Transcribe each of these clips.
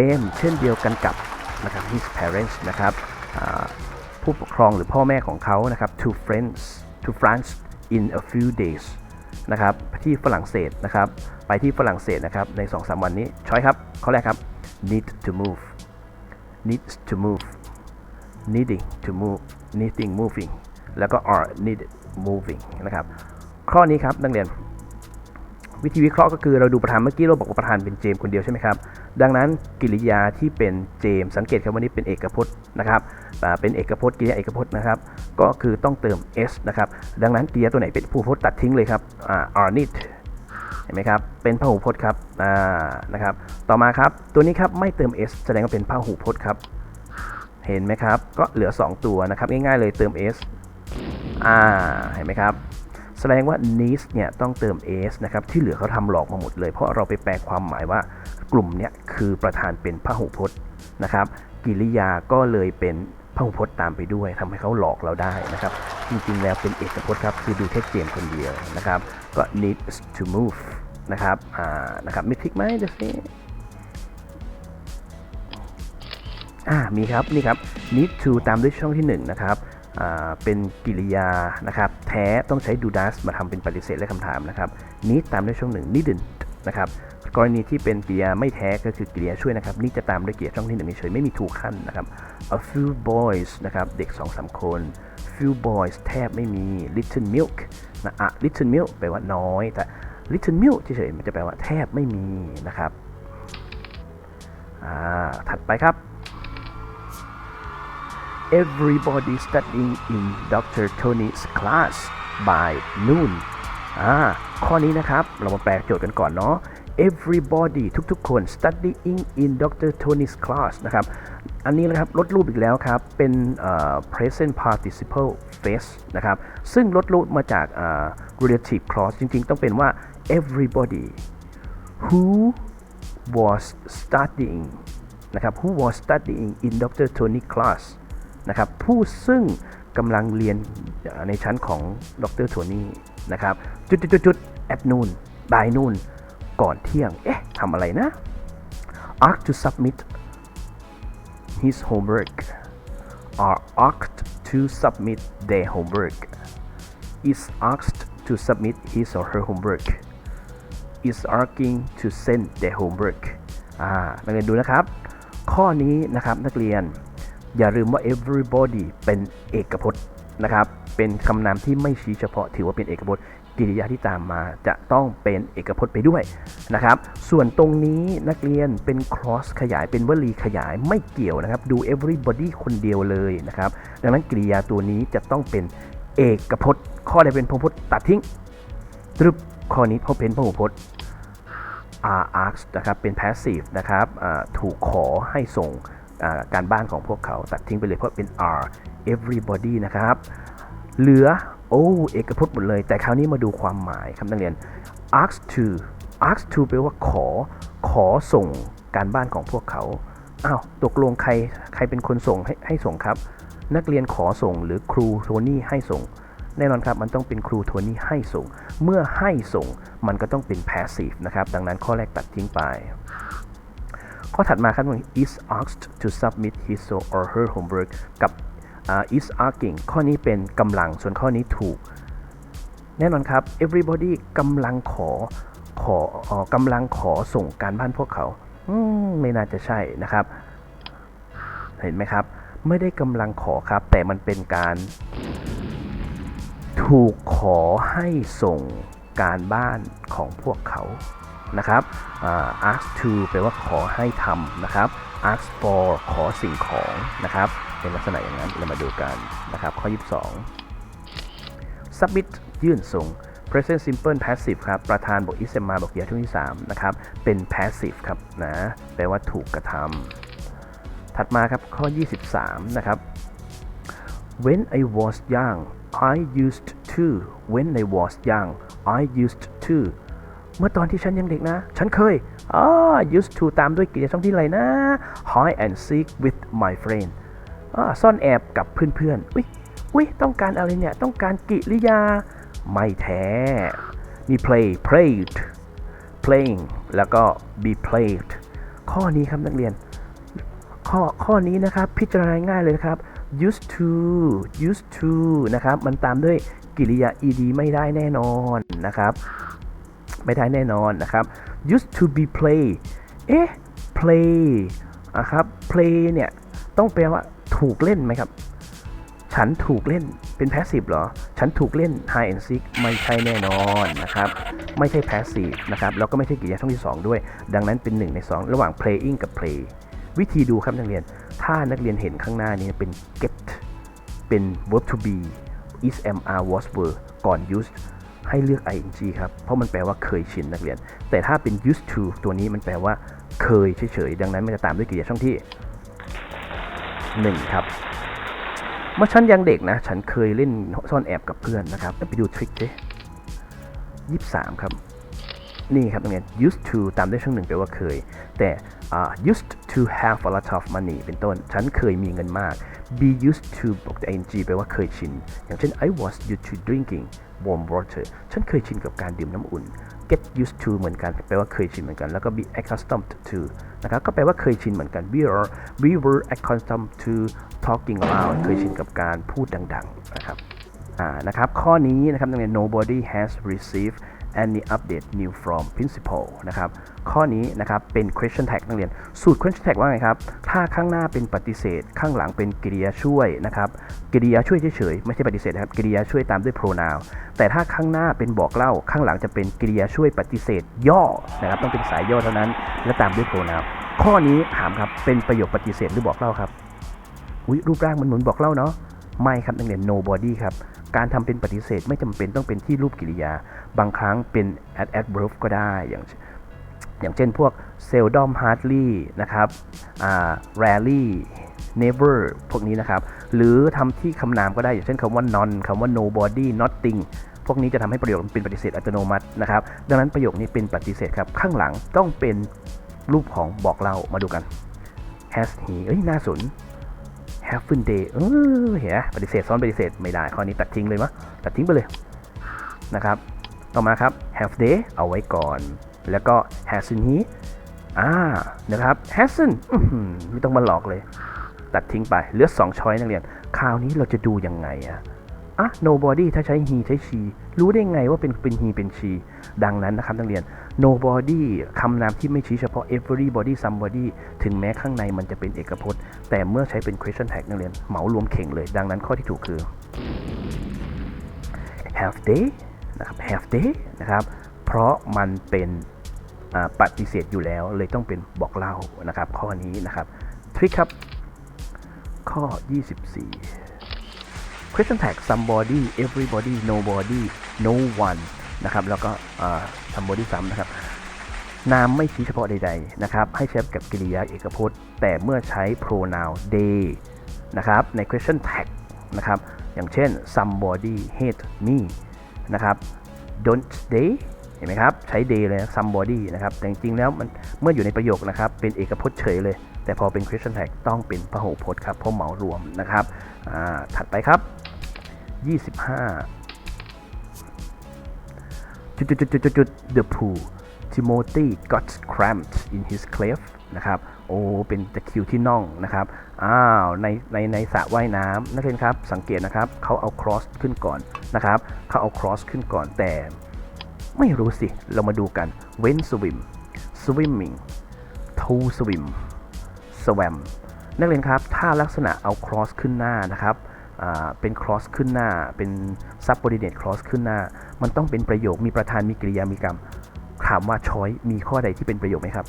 them เช่นเดียวกันกับนะครับ his parents นะครับผู้ปกครองหรือพ่อแม่ของเขานะครับ to friends to France in a few days นะครับที่ฝรั่งเศสนะครับไปที่ฝรั่งเศสนะครับใน 2-3 วันนี้ช้อยครับข้อแรกครับ need to move needs to move needing to move needing moving แล้วก็ are needed moving นะครับข้อนี้ครับนักเรียน วิธีวิเคราะห์ก็คือเราดูประธานเมื่อกี้เราบอกว่าประธานเป็นเจมส์คนเดียวใช่ไหมครับ ดังนั้นกริยาที่เป็นเจมส์สังเกตครับว่านี่เป็นเอกพจน์นะครับเป็นเอกพจน์กริยาเอกพจน์นะครับ ก็คือต้องเติม s นะครับ ดังนั้นกริยาตัวไหนเป็นผู้พจน์ตัดทิ้งเลยครับ are need เห็นไหมครับ เป็นพหูพจน์ครับนะครับ ต่อมาครับ ตัวนี้ครับไม่เติม s แสดงว่าเป็นพหูพจน์ครับ เห็นไหมครับ ก็เหลือ 2 ตัวนะครับ ง่ายๆเลยเติม s อ่า เห็นไหมครับ แสดงว่า needs เนี่ยต้องเติม s นะครับ ที่เหลือเขาทำหลอกมาหมดเลย เพราะเราไปแปลความหมายว่ากลุ่มเนี้ยคือประธานเป็นพหูพจน์นะครับ กิริยาก็เลยเป็นพหูพจน์ตามไปด้วยทำให้เขาหลอกเราได้นะครับ จริงๆแล้วเป็นเอกพจน์ครับ คือดูแค่เจมคนเดียวนะครับ ก็ needs to move นะครับ อ่า นะครับมีคลิกไหมเดี๋ยวสิอ่า มีครับ นี่ครับ need to ตามด้วยช่องที่ 1 นะครับ เป็นกริยานะครับแท้ต้องใช้ do does มาทำเป็นปฏิเสธและคำถามนะครับ need ตามด้วยช่องหนึ่ง needn't นะครับกรณีที่เป็นกริยาไม่แท้ก็คือกริยาช่วยนะครับ นี่จะตามด้วยกริยาช่องที่หนึ่งเฉยๆไม่มี to ขั้นนะครับ a few boys นะครับเด็ก2-3คน few boys แทบไม่มี little milk นะอะ little milk แปลว่าน้อย แต่ little milk เฉยๆมันจะแปลว่าแทบไม่มีนะครับ อ่า ถัดไปครับ everybody studying in Dr. Tony's class by noon อ่าข้อนี้นะครับ เรามาแปลโจทย์กันก่อนเนาะ everybody ทุกๆคน studying in Dr. Tony's class นะครับ อันนี้นะครับ ลดรูปอีกแล้วครับ เป็น present participle phrase นะครับ ซึ่งลดรูปมาจาก relative clause จริงๆ ต้องเป็นว่า everybody who was studying นะครับ who was studying in Dr. Tony class นะครับผู้ซึ่งกำลังเรียนในชั้นของดรโทนี่นะครับจุดจุดจุดจุด at noon by noon ก่อนเที่ยง เอ๊ะทำอะไรนะ asked to submit his homework are asked to submit their homework is asked to submit his or her homework is asking to send their homework อ่านักเรียนดูนะครับ ข้อนี้นะครับนักเรียน อย่าลืมว่า everybody เป็นเอกพจน์นะครับ เป็นคำนามที่ไม่ชี้เฉพาะถือว่าเป็นเอกพจน์กิริยาที่ตามมาจะต้องเป็นเอกพจน์ไปด้วยนะครับ ส่วนตรงนี้นักเรียนเป็น cross ขยายเป็นวลีขยายไม่เกี่ยวนะครับ ดู everybody คนเดียวเลยนะครับ ดังนั้นกริยาตัวนี้จะต้องเป็นเอกพจน์ ข้อใดเป็นพหูพจน์ตัดทิ้งตรึบข้อนี้เพราะเป็นพหูพจน์ are asked นะครับ เป็น passive นะครับถูกขอให้ส่ง การบ้านของพวกเขาตัดทิ้งไปเลยเพราะเป็น are everybody นะครับ เหลือ โอ้เอกพจน์หมดเลย แต่คราวนี้มาดูความหมายครับนักเรียน ask to ask to แปลว่าขอ ขอส่งการบ้านของพวกเขา อ้าว ตกลงใคร ใครเป็นคนส่งให้ให้ส่งครับ นักเรียนขอส่งหรือครูโทนี่ให้ส่ง แน่นอนครับ มันต้องเป็นครูโทนี่ให้ส่ง เมื่อให้ส่ง มันก็ต้องเป็น passive นะครับ ดังนั้นข้อแรกตัดทิ้งไป ข้อถัดมาครับว่า is asked to submit his or her homework กับ is asking ข้อนี้เป็นกำลังส่วนข้อนี้ถูก แน่นอนครับ everybody กำลังขอขออกำลังขอส่งการบ้านพวกเขาอมไม่น่าจะใช่นะครับ เห็นไหมครับ ไม่ได้กำลังขอครับ แต่มันเป็นการ ถูกขอให้ส่งการบ้านของพวกเขา นะครับ ask to แปลว่าขอให้ทำนะครับ ask for ขอสิ่งของนะครับ เป็นลักษณะอย่างนั้นเรามาดูกันนะครับ ข้อ 22 submit ยื่นส่ง present simple passive ครับ ประธานบอก is มาบอกเดียวช่วงที่3นะครับ เป็น passive ครับนะ แปลว่าถูกกระทำ ถัดมาครับข้อ 23 นะครับ When I was young I used to When I was young I used to เมื่อตอนที่ฉันยังเด็กนะ ฉันเคยอ่า used to ตามด้วยกริยาช่องที่ไรนะ hide and seek with my friend อ่าซ่อนแอบกับเพื่อนๆ อุ๊ย อุ๊ย ต้องการอะไรเนี่ย ต้องการกิริยา ไม่แท้ มี play played playing แล้วก็ be played ข้อนี้ครับนักเรียน ข้อข้อนี้นะครับ พิจารณาง่ายเลยครับ used to used to นะครับ มันตามด้วยกริยา ed ไม่ได้แน่นอนนะครับ ไม่ได้แน่นอนนะครับ used to be play เอ๊ะ play นะครับ play เนี่ยต้องแปลว่าถูกเล่นไหมครับ ฉันถูกเล่นเป็น passive เหรอ ฉันถูกเล่น hide and seek ไม่ใช่แน่นอนนะครับ ไม่ใช่ passive นะครับแล้วก็ไม่ใช่กริยาช่องที่ 2 ด้วย ดังนั้นเป็น 1 ใน 2 ระหว่าง playing กับ play วิธีดูครับนักเรียน ถ้านักเรียนเห็นข้างหน้านี้เป็น get เป็น verb to be is am are was were ก่อน used ให้เลือก ing ครับ เพราะมันแปลว่าเคยชินนักเรียน แต่ถ้าเป็น used to ตัวนี้มันแปลว่าเคยเฉยๆ ดังนั้นมันจะตามด้วยกริยาช่องที่ 1 ครับ เมื่อฉันยังเด็กนะ ฉันเคยเล่นซ่อนแอบกับเพื่อนนะครับ ไปดูทริคดิยี่สามครับ นี่ครับนักเรียน used to ตามด้วยช่องหนึ่งแปลว่าเคย แต่ used to have a lot of money เป็นต้น ฉันเคยมีเงินมาก be used to บอกแต่ ing แปลว่าเคยชิน อย่างเช่น I was used to drinking warm water ฉันเคยชินกับการดื่มน้ำอุ่น get used to เหมือนกัน แปลว่าเคยชินเหมือนกัน แล้วก็ be accustomed to นะครับ ก็แปลว่าเคยชินเหมือนกัน we are we were accustomed to talking loud เคยชินกับการพูดดัง ๆ นะครับ อ่า นะครับ ข้อนี้นะครับนักเรียน nobody has received any update new from principal นะครับ ข้อนี้นะครับเป็น question tag นักเรียน สูตร question tag ว่าไงครับ ถ้าข้างหน้าเป็นปฏิเสธ ข้างหลังเป็นกริยาช่วยนะครับ กริยาช่วยเฉยๆ ไม่ใช่ปฏิเสธครับ กริยาช่วยตามด้วย pronoun แต่ถ้าข้างหน้าเป็นบอกเล่า ข้างหลังจะเป็นกริยาช่วยปฏิเสธ ย่อ นะครับ ต้องเป็นสายย่อเท่านั้น และตามด้วย pronoun ข้อนี้ถามครับ เป็นประโยคปฏิเสธหรือบอกเล่าครับอุ๊ยรูปร่างมันเหมือนบอกเล่าเนาะ ไม่ครับนักเรียน nobody ครับ การทำเป็นปฏิเสธไม่จำเป็นต้องเป็นที่รูปกิริยา บางครั้งเป็น ad adverb ก็ได้อย่างอย่างเช่นพวก seldom hardly นะครับอ่า rarely never พวกนี้นะครับ หรือทำที่คำนามก็ได้ อย่างเช่นคำว่า non คำว่า nobody nothing พวกนี้จะทำให้ประโยคเป็นปฏิเสธอัตโนมัตินะครับ ดังนั้นประโยคนี้เป็นปฏิเสธครับ ข้างหลังต้องเป็นรูปของบอกเล่ามาดูกัน has he เอ้ยน่าสน have fun day เออเห็นปฏิเสธซ้อนปฏิเสธไม่ได้ข้อนี้ตัดทิ้งเลยมะตัดทิ้งไปเลยนะครับ ต่อมาครับ have day เอาไว้ก่อน แล้วก็ hasn't he อ่านะครับ hasn't ไม่ต้องมาหลอกเลย ตัดทิ้งไปเหลือ 2 ช้อยนักเรียน คราวนี้เราจะดูยังไงอะ อะ nobody ถ้าใช้ he ใช้ she รู้ได้ไงว่าเป็นเป็น he เป็น she ดังนั้นนะครับนักเรียน nobody คำนามที่ไม่ชี้เฉพาะ everybody somebody ถึงแม้ข้างในมันจะเป็นเอกพจน์ แต่เมื่อใช้เป็น question tag นักเรียนเหมารวมเข่งเลย ดังนั้นข้อที่ถูกคือ have they นะครับ have they นะครับ เพราะมันเป็นปฏิเสธอยู่แล้วเลยต้องเป็นบอกเล่านะครับ ข้อนี้นะครับ ทริคครับ ข้อ 24 question tag somebody everybody nobody no one นะครับ แล้วก็ somebody ซ้ำนะครับ นามไม่ชี้เฉพาะใด ๆ นะครับ ให้ใช้กับกริยาเอกพจน์ แต่เมื่อใช้ pronoun they นะครับ ใน question tag นะครับ อย่างเช่น somebody hate me นะครับ don't they เห็นไหมครับ ใช้ they เลย somebody นะครับ แต่จริงๆแล้วมันเมื่ออยู่ในประโยคนะครับ เป็นเอกพจน์เฉยเลย แต่พอเป็น question tag ต้องเป็นพหูพจน์ครับเพราะเหมารวมนะครับถัดไปครับ 25 จุดจุดจุดจุดจุด the pool Timothy got cramped in his cleft นะครับ โอ้ เป็นตะคิวที่น่องนะครับ อ้าว ใน ใน ในสระว่ายน้ำนักเรียนครับ สังเกตนะครับ เขาเอา cross ขึ้นก่อนนะครับ เขาเอา cross ขึ้นก่อน แต่ ไม่รู้สิ เรามาดูกัน when swim swimming to swim swam นักเรียนครับ ถ้าลักษณะเอา cross ขึ้นหน้านะครับเป็น cross ขึ้นหน้า เป็น subordinate cross ขึ้นหน้า มันต้องเป็นประโยค มีประธาน มีกริยา มีกรรม ถามว่า choice มีข้อใดที่เป็นประโยคไหมครับ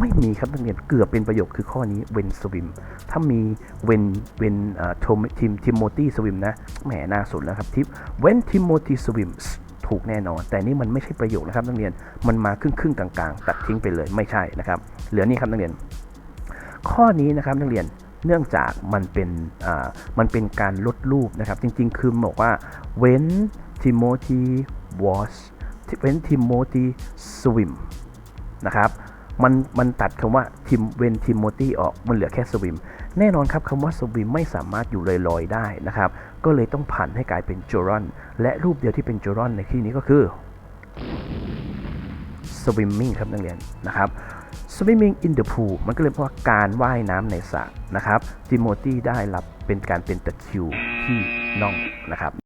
ไม่มีครับนักเรียน เกือบเป็นประโยคคือข้อนี้ when swim ถ้ามี when when อ่า Tom- Tim Timothy swim นะ แหมน่าสนแล้วครับทิป when Timothy swims ถูกแน่นอน แต่นี่มันไม่ใช่ประโยคนะครับนักเรียน มันมาครึ่งครึ่งๆกลางๆ ตัดทิ้งไปเลย ไม่ใช่นะครับ เหลือนี่ครับนักเรียน ข้อนี้นะครับนักเรียนเนื่องจากมันเป็นมันเป็นการลดรูปนะครับ จริงๆ คือบอกว่า when Timothy was when Timothy swim นะครับมันมันตัดคำว่า Tim when Timothy ออกมันเหลือแค่ swim แน่นอนครับคำว่า swim ไม่สามารถอยู่ลอยๆได้นะครับ ก็เลยต้องผันให้กลายเป็น joron และรูปเดียวที่เป็น joron ในที่นี้ก็คือ swimming ครับนักเรียนนะครับ swimming in the pool มันก็เลยเพราะว่าการว่ายน้ำในสระนะครับติโมตีได้รับเป็นการเป็นตะคิวที่น่องนะครับ